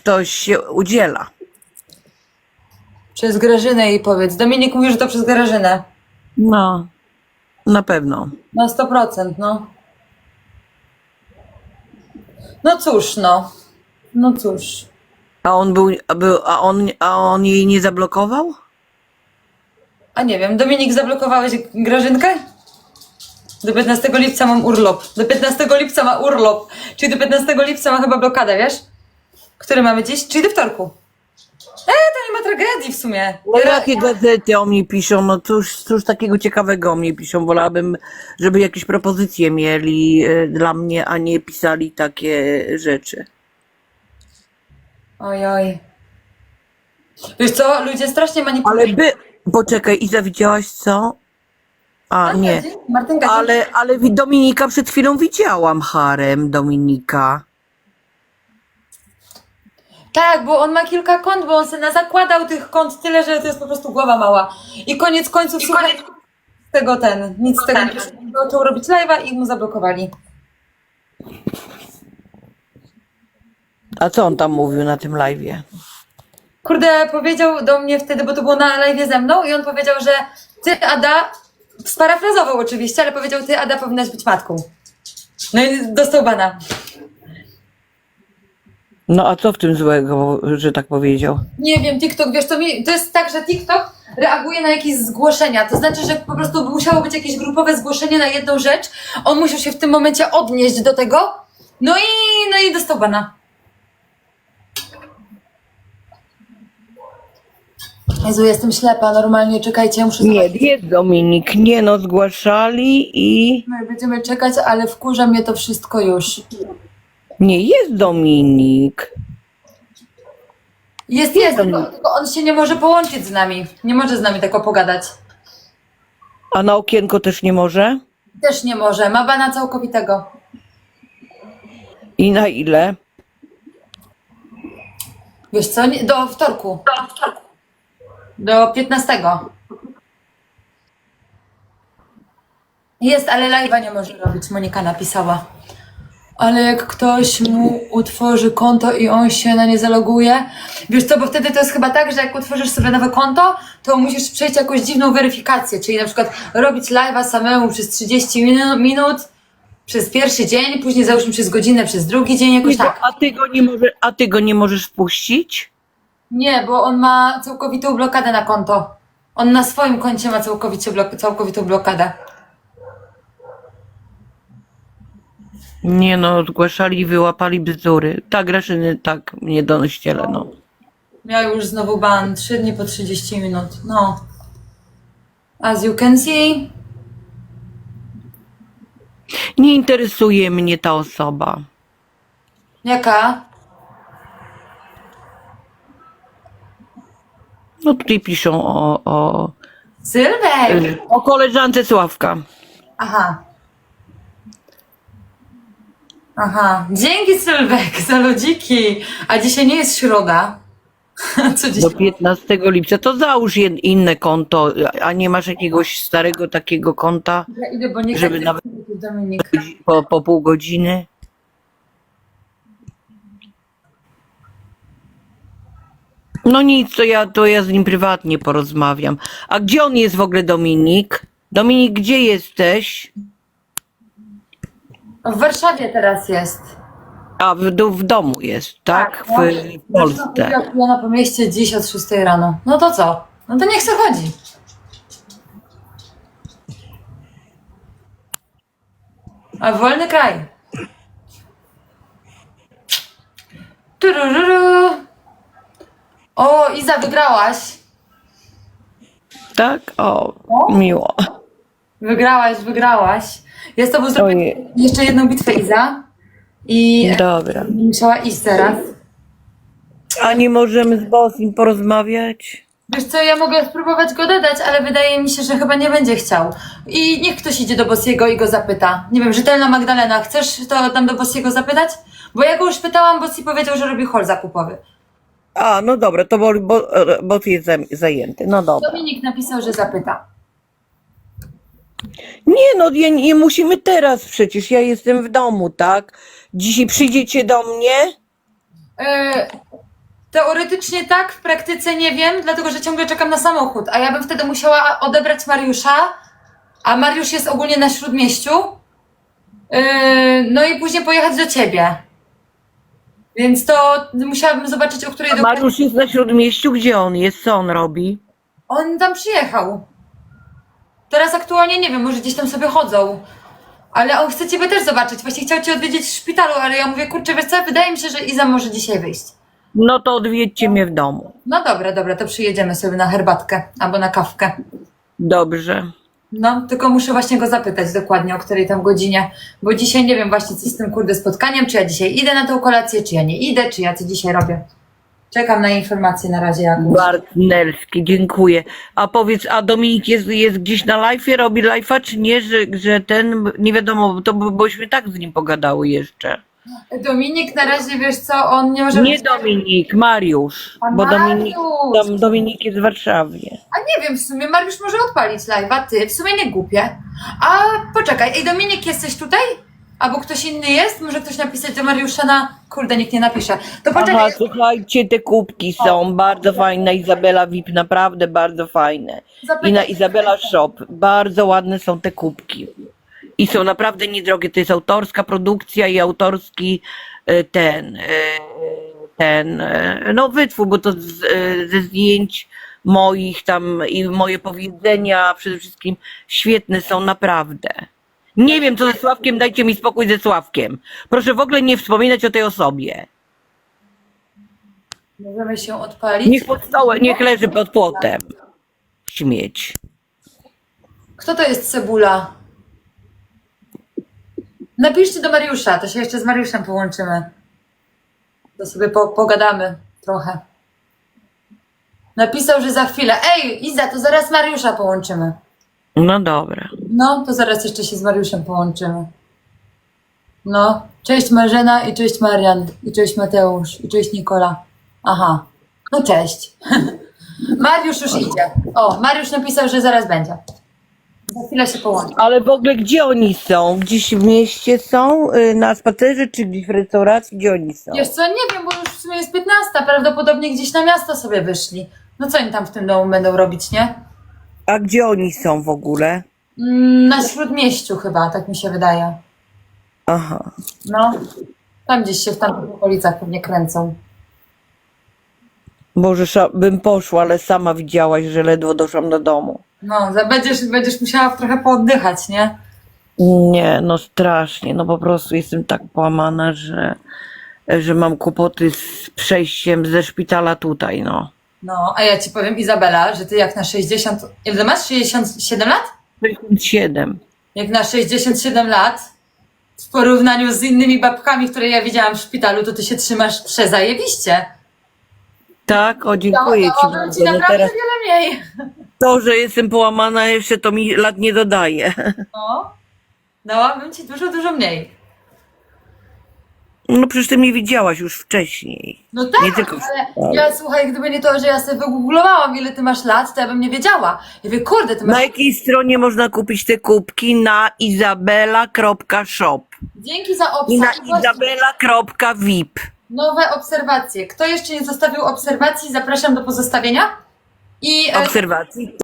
ktoś się udziela. Przez Grażynę jej powiedz. Dominik mówi, że to przez Grażynę. No, na pewno. Na 100%, no. No cóż, no. No cóż. A on był, a był a on, a on jej nie zablokował? A nie wiem, Dominik, zablokowałeś Grażynkę? Do 15 lipca mam urlop. Do 15 lipca ma urlop. Czyli do 15 lipca ma chyba blokadę, wiesz? Który mamy dziś? Czyli do wtorku. E, to nie ma tragedii w sumie. No jakie gazety o mnie piszą? No cóż, cóż takiego ciekawego o mnie piszą. Wolałabym, żeby jakieś propozycje mieli e, dla mnie, a nie pisali takie rzeczy. Oj, oj. Wiesz co, ludzie strasznie Ale manipulują. by... Poczekaj, Iza, widziałaś co? A, nie. Martynka, dzień- Ale, ale wi- Dominika przed chwilą widziałam harem Dominika. Tak, bo on ma kilka kont, bo on sobie zakładał tych kont tyle, że to jest po prostu głowa mała. I koniec końców słuchaj, z tego ten, nic z tego nie wyszło. Zaczął robić live'a i mu zablokowali. A co on tam mówił na tym live'ie? Kurde, powiedział do mnie wtedy, bo to było na live ze mną i on powiedział, że ty, Ada, sparafrazował oczywiście, ale powiedział, ty, Ada, powinnaś być matką. No i dostał bana. No a co w tym złego, że tak powiedział? Nie wiem, TikTok, wiesz, to, mi, to jest tak, że TikTok reaguje na jakieś zgłoszenia. To znaczy, że po prostu musiało być jakieś grupowe zgłoszenie na jedną rzecz. On musiał się w tym momencie odnieść do tego. No i, no i dostał bana. Jezu, jestem ślepa, normalnie, czekajcie, muszę Nie, zobaczyć. jest Dominik. Nie no, zgłaszali i... My będziemy czekać, ale wkurza mnie to wszystko już. Nie, jest Dominik. Jest, jest, tylko, tylko on się nie może połączyć z nami. Nie może z nami tak pogadać. A na okienko też nie może? Też nie może, ma bana całkowitego. I na ile? Wiesz co, nie, do wtorku. Do wtorku. Do 15. Jest, ale live'a nie może robić, Monika napisała. Ale jak ktoś mu utworzy konto i on się na nie zaloguje, wiesz co, bo wtedy to jest chyba tak, że jak utworzysz sobie nowe konto, to musisz przejść jakąś dziwną weryfikację, czyli na przykład robić live'a samemu przez 30 minu- minut, przez pierwszy dzień, później załóżmy przez godzinę, przez drugi dzień, jakoś tak. A ty go nie, może, a ty go nie możesz wpuścić? Nie, bo on ma całkowitą blokadę na konto. On na swoim koncie ma całkowicie blok- całkowitą blokadę. Nie no, zgłaszali i wyłapali bzdury. Tak, Graszyny, tak, mnie donościele, no. Miał już znowu ban, 3 dni po 30 minut. No. As you can see. Nie interesuje mnie ta osoba. Jaka? No tutaj piszą o, o, Sylwek! o koleżance Sławka. Aha. Aha. Dzięki Sylwek za lodziki. A dzisiaj nie jest środa. Co? Do 15 lipca. To załóż jed, inne konto, a nie masz jakiegoś starego takiego konta Ja idę, bo nie żeby nawet- po, po pół godziny? No nic, to ja, to ja z nim prywatnie porozmawiam. A gdzie on jest w ogóle, Dominik? Dominik, gdzie jesteś? W Warszawie teraz jest. A, w, do- w domu jest, tak? no. W, w Polsce. Ja na pomieście dziś od 6 rano. No to co? No to niech se chodzi. A wolny kraj. Turururu. O, Iza, wygrałaś. Tak? O, O. miło. Wygrałaś, wygrałaś. Ja z tobą zrobię Ojej. jeszcze jedną bitwę, Iza. I Dobra. musiała iść teraz. A nie możemy z Bosim porozmawiać? Wiesz co, ja mogę spróbować go dodać, ale wydaje mi się, że chyba nie będzie chciał. I niech ktoś idzie do Bossiego i go zapyta. Nie wiem, rzetelna Magdalena, chcesz to tam do Bossiego zapytać? Bo ja go już pytałam, Bossi powiedział, że robi hol zakupowy. A, no dobra, to bo, bo, Bos jest zajęty. No dobra. Dominik napisał, że zapyta. Nie no, nie, nie musimy teraz przecież, ja jestem w domu, tak? Dzisiaj przyjdziecie do mnie? Yy, Teoretycznie tak, w praktyce nie wiem, dlatego że ciągle czekam na samochód, a ja bym wtedy musiała odebrać Mariusza, a Mariusz jest ogólnie na śródmieściu. Yy, no i później pojechać do ciebie. Więc to musiałabym zobaczyć, o której A dokładnie. Mariusz jest na Śródmieściu, gdzie on jest? Co on robi? On tam przyjechał. Teraz aktualnie nie wiem, może gdzieś tam sobie chodzą. Ale on chce ciebie też zobaczyć. Właśnie chciał cię odwiedzić w szpitalu, ale ja mówię, kurczę, wiesz co, wydaje mi się, że Iza może dzisiaj wyjść. No to odwiedźcie mnie w domu. No dobra, dobra, to przyjedziemy sobie na herbatkę albo na kawkę. Dobrze. No, tylko muszę właśnie go zapytać dokładnie, o której tam godzinie, bo dzisiaj nie wiem właśnie, co z tym kurde spotkaniem, czy ja dzisiaj idę na tą kolację, czy ja nie idę, czy ja co dzisiaj robię. Czekam na informację na razie jakąś. Bartnelski, dziękuję. A powiedz, a Dominik jest, jest gdzieś na live'ie, robi live'a, czy nie, że, że ten, nie wiadomo, to bo- bośmy tak z nim pogadały jeszcze. Dominik na razie, wiesz co, on nie może... Nie być- Dominik, Mariusz, A bo Dominik, Mariusz! tam Dominik jest w Warszawie. A nie wiem, w sumie Mariusz może odpalić live'a, ty, w sumie nie głupie. A poczekaj, ej Dominik, jesteś tutaj? Albo ktoś inny jest? Może ktoś napisać do Mariusza na... Kurde, nikt nie napisze. To Aha, poczekaj, słuchajcie, te kubki są bardzo fajne, Izabela VIP, naprawdę bardzo fajne. I na. Izabela Shop, bardzo ładne są te kubki. I są naprawdę niedrogie, to jest autorska produkcja i autorski e, ten, e, ten, e, no wytwór, bo to z, ze zdjęć moich tam i moje powiedzenia przede wszystkim świetne są naprawdę. Nie wiem, co ze Sławkiem, dajcie mi spokój ze Sławkiem. Proszę w ogóle nie wspominać o tej osobie. Możemy się odpalić. Niech pod stołem, niech leży pod płotem. Śmieć. Kto to jest Cebula? Napiszcie do Mariusza, to się jeszcze z Mariuszem połączymy. To sobie po, pogadamy trochę. Napisał, że za chwilę. Ej, Iza, to zaraz Mariusza połączymy. No dobra. No, to zaraz jeszcze się z Mariuszem połączymy. No, cześć Marzena i cześć Marian, i cześć Mateusz, i cześć Nikola. Aha, no cześć. Mariusz już idzie. O, Mariusz napisał, że zaraz będzie. Za chwilę się połączy. Ale w ogóle gdzie oni są? Gdzieś w mieście są? Y, Na spacerze czy gdzieś w restauracji? Gdzie oni są? Wiesz co, nie wiem, bo już w sumie jest 15, prawdopodobnie gdzieś na miasto sobie wyszli. No co oni tam w tym domu będą robić, nie? A gdzie oni są w ogóle? Mm, na Śródmieściu chyba, tak mi się wydaje. Aha. No, tam gdzieś się w tamtych okolicach pewnie kręcą. Może sza- bym poszła, ale sama widziałaś, że ledwo doszłam do domu. No, za- będziesz, będziesz musiała trochę pooddychać, nie? Nie, no strasznie. No po prostu jestem tak połamana, że, że mam kłopoty z przejściem ze szpitala tutaj, no. No, a ja ci powiem, Izabela, że ty jak na 60. Ile masz? 67 lat? 57. Jak na 67 lat, w porównaniu z innymi babkami, które ja widziałam w szpitalu, to ty się trzymasz przezajebiście. Tak, o dziękuję ci Dałabym ci bardzo. No naprawdę teraz wiele mniej. to, że jestem połamana jeszcze to mi lat nie dodaje. No, dałabym ci dużo, dużo mniej. No przecież ty mnie widziałaś już wcześniej. No tak, Nie tylko ale ja słuchaj, gdyby nie to, że ja sobie wygooglowałam, ile ty masz lat, to ja bym nie wiedziała. Ja mówię, kurde, ty masz... Na jakiej stronie można kupić te kubki? Na izabela.shop Dzięki za i na obserwację. izabela.vip. Nowe obserwacje. Kto jeszcze nie zostawił obserwacji, zapraszam do pozostawienia. I e, Obserwacji.